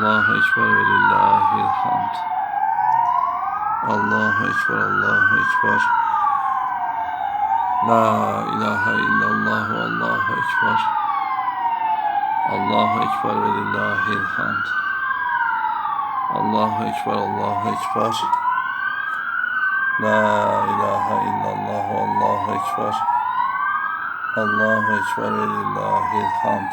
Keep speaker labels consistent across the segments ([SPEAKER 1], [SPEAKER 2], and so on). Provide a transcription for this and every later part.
[SPEAKER 1] Allahu Ekber ve lillahil hamd. Allahu Ekber, Allahu Ekber. La ilahe illallah, Allahu Ekber. Allahu Ekber ve lillahil hamd. Allahu Ekber, Allahu Ekber. La ilahe illallah, Allahu Ekber. Allahu Ekber ve lillahil hamd.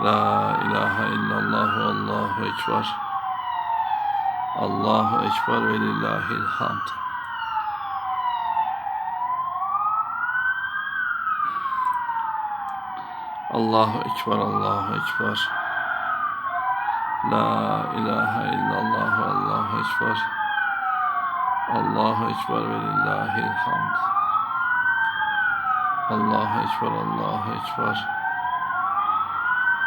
[SPEAKER 1] La ilahe illallah, Allahu Ekber. Allahu Ekber ve lillahil hamd. Allahu Ekber, Allahu Ekber. La ilahe illallah, Allahu Ekber. Allahu Ekber ve lillahil hamd. Allahu Ekber, Allahu Ekber.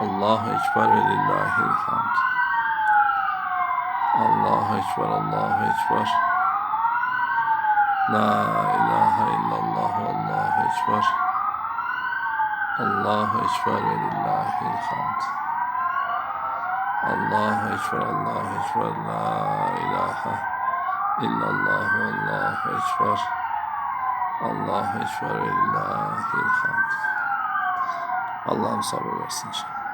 [SPEAKER 1] Allahu Ekber ve lillahil hamd. Allahu Ekber, Allahu Ekber. La ilahe illallah, Allahu Ekber. Allahu Ekber ve lillahil hamd. Allahu Ekber, Allahu Ekber. La ilahe illallah, Allahu Ekber. Allahu Ekber ve lillahil hamd. Allah'ım sabır versin inşallah.